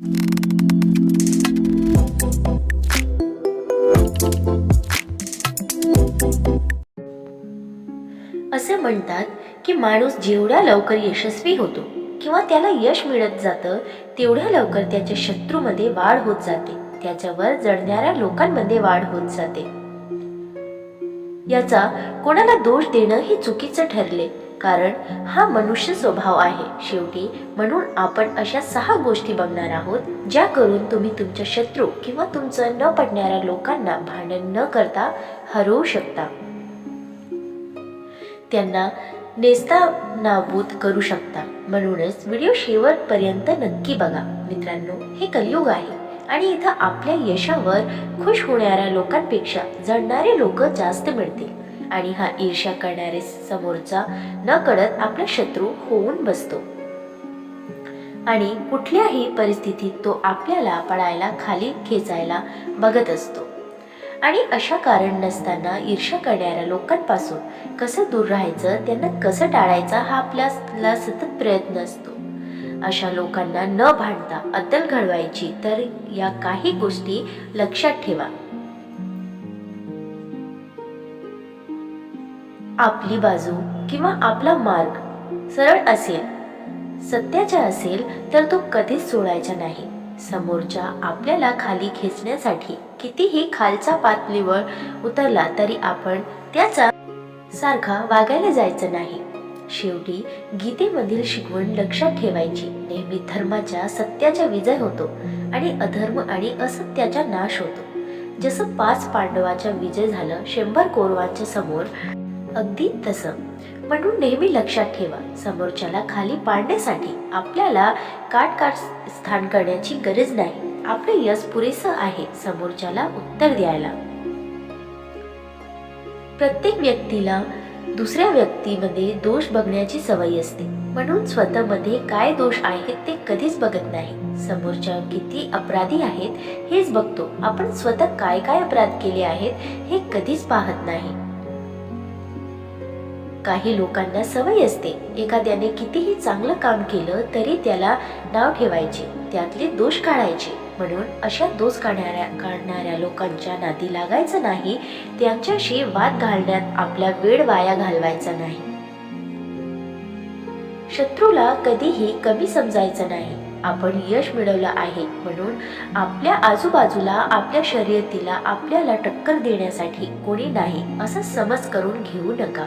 असे म्हणतात की माणूस जेवढ्या लवकर यशस्वी होतो किंवा त्याला यश मिळत जातं तेवढ्या लवकर त्याच्या शत्रूमध्ये वाढ होत जाते. त्याच्यावर जडणाऱ्या लोकांमध्ये वाढ होत जाते. याचा कोणाला दोष देणं हे चुकीचं ठरले. कारण हा मनुष्य स्वभाव आहे. शेवटी म्हणून आपण अशा सहा गोष्टी बघणार आहोत ज्या करून तुम्ही तुमच्या शत्रू किंवा तुमचं न पडणाऱ्या लोकांना भांडण न करता हरवू शकता. त्यांना नेस्ता नाबूद करू शकता. म्हणूनच व्हिडिओ शेवटपर्यंत नक्की बघा. मित्रांनो हे कलियुग आहे आणि इथं आपल्या यशावर खुश होणाऱ्या लोकांपेक्षा जडणारे लोक जास्त मिळतील. आणि हा ईर्ष्या करणारे समोरचा न कळत आपला शत्रू होऊन बसतो. आणि कुठल्याही परिस्थितीत तो आपल्याला पडायला खाली खेचायला बघत असतो. आणि अशा कारण नसताना ईर्ष्या करणाऱ्या लोकांपासून कसं दूर राहायचं त्यांना कसं टाळायचं हा आपल्याला सतत प्रयत्न असतो. अशा लोकांना न भांडता अद्दल घडवायची तर या काही गोष्टी लक्षात ठेवा. आपली बाजू किंवा आपला मार्ग सरळ असेल सत्याचा असेल तर तो कधीच सोडायचा नाही. समोरच्या आपल्याला खाली खेचण्यासाठी कितीही खालच्या पातळीवर उतरला तरी आपण त्याचा सारखा वागायला जायचं नाही. शेवटी गीतेमधील शिकवण लक्षात ठेवायची. नेहमी धर्माच्या सत्याचा विजय होतो आणि अधर्म आणि असत्याचा नाश होतो. जसं पाच पांडवाचा विजय झालं शंभर कौरवांच्या समोर अगदी तसं. म्हणून नेहमी लक्षात ठेवा समोरच्याला खाली पाडण्यासाठी आपल्याला काट काट स्थान करण्याची गरज नाही. आपले यश पुरेसं आहे समोरच्याला उत्तर द्यायला. प्रत्येक व्यक्तीला दुसऱ्या व्यक्तीमध्ये दोष बघण्याची सवय असते. म्हणून स्वतःमध्ये काय दोष आहेत ते कधीच बघत नाही. समोरच्या किती अपराधी आहेत हेच बघतो. आपण स्वतः काय काय अपराध केले आहेत हे कधीच पाहत नाही. काही लोकांना सवय असते. एखाद्याने कितीही चांगलं काम केलं तरी त्याला नाव ठेवायचे त्यातले दोष काढायचे. म्हणून अशा दोष काढणाऱ्या काढणाऱ्या लोकांच्या नादी लागायचं नाही. त्यांच्याशी वाद घालण्यात आपला वेळ वाया घालवायचा नाही. शत्रूला कधीही कमी समजायचं नाही. आपण यश मिळवलं आहे. म्हणून आपल्या आजूबाजूला आपल्या शर्यतीला आपल्याला टक्कर देण्यासाठी कोणी नाही असा समज करून घेऊ नका.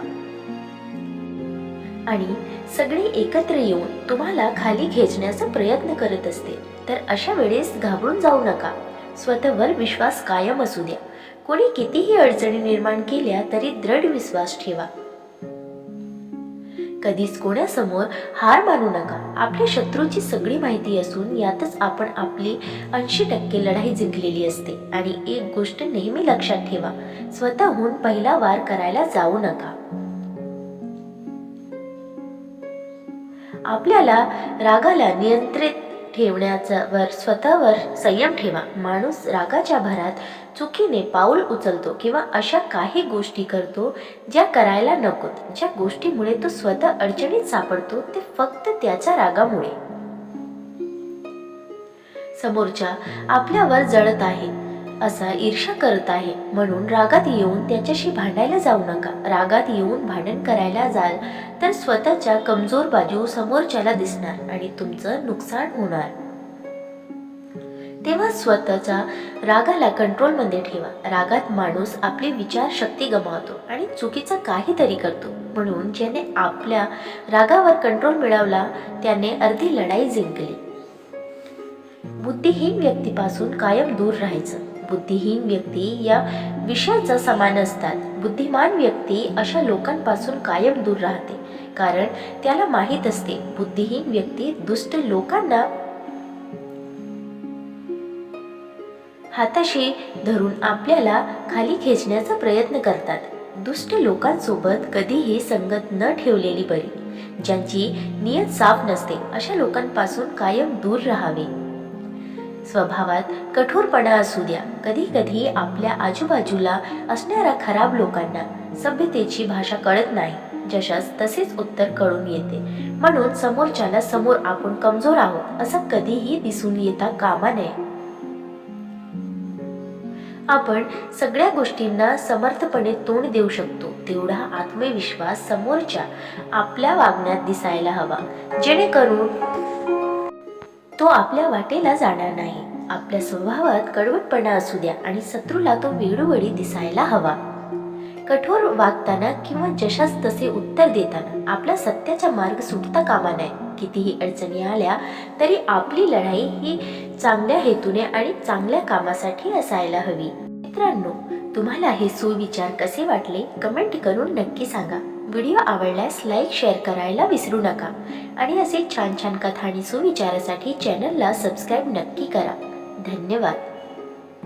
आणि सगळी एकत्र येऊन तुम्हाला खाली खेचण्याचा प्रयत्न करत असते. तर अशा वेळेस घाबरून जाऊ नका. स्वतःवर विश्वास कायम असू द्या. कोणी कितीही अडचणी निर्माण केल्या तरी दृढ विश्वास ठेवा. कधीच कोणासमोर हार मानू नका. आपल्या शत्रूची सगळी माहिती असून यातच आपण आपली ऐंशी टक्के लढाई जिंकलेली असते. आणि एक गोष्ट नेहमी लक्षात ठेवा. स्वतःहून पहिला वार करायला जाऊ नका. आपल्याला रागाला नियंत्रित ठेवण्याचा वर स्वतःवर संयम ठेवा. माणूस रागाच्या भरात चुकीने पाऊल उचलतो किंवा अशा काही गोष्टी करतो ज्या करायला नकोत. ज्या गोष्टीमुळे तो स्वतः अडचणीत सापडतो ते फक्त त्याच्या रागामुळे. समोरच्या आपल्यावर जळत आहे. असा ईर्ष्या करत आहे. म्हणून रागात येऊन त्याच्याशी भांडायला जाऊ नका. रागात येऊन भांडण करायला जाल तर स्वतःच्या कमजोर बाजू समोरच्याला दिसणार आणि तुमचं नुकसान होणार. तेव्हा स्वतःच्या रागाला कंट्रोलमध्ये ठेवा. रागात माणूस आपली विचारशक्ती गमावतो आणि चुकीचं काहीतरी करतो. म्हणून ज्याने आपल्या रागावर कंट्रोल मिळवला त्याने अर्धी लढाई जिंकली. बुद्धिहीन व्यक्तीपासून कायम दूर राहायचं. बुद्धिहीन व्यक्ती या विषयाचा समान असतात. बुद्धिमान व्यक्ती अशा लोकांपासून कायम दूर राहते. कारण त्याला माहीत असते बुद्धिहीन व्यक्ती दुष्ट लोकांना हाताशी धरून आपल्याला खाली खेचण्याचा प्रयत्न करतात. दुष्ट लोकांसोबत कधीही संगत न ठेवलेली बरी. ज्यांची नियत साफ नसते अशा लोकांपासून कायम दूर राहावे. स्वभावात कठोरपणा असू द्या. कधी कधी आपल्या आजूबाजूला असणाऱ्या खराब लोकांना सभ्यतेची भाषा कळत नाही. जशास तसेच उत्तर कळून येते. म्हणून समोरच्याला समोर आपण कमजोर आहोत असं कधीही दिसून येता कामा नये. आपण सगळ्या गोष्टींना समर्थपणे तोंड देऊ शकतो. तेवढा आत्मविश्वास समोरच्या आपल्या वागण्यात दिसायला हवा. जेणेकरून तो आपल्या वाटेला जाणार नाही. आपल्या स्वभावात कडवटपणा असू द्या आणि शत्रूला तो वेळोवेळी दिसायला हवा. कठोर वागताना किंवा जशास तसे उत्तर देताना आपला सत्याचा मार्ग सुटता कामा नये. कितीही अडचणी आल्या तरी आपली लढाई ही चांगल्या हेतूने आणि चांगल्या कामासाठी असायला हवी. मित्रांनो तुम्हाला हे सुविचार कसे वाटले कमेंट करून नक्की सांगा. व्हिडिओ आवडल्यास लाईक शेअर करायला विसरू नका. आणि असे छान छान कथा आणि सुविचारासाठी चॅनलला सबस्क्राईब नक्की करा. धन्यवाद.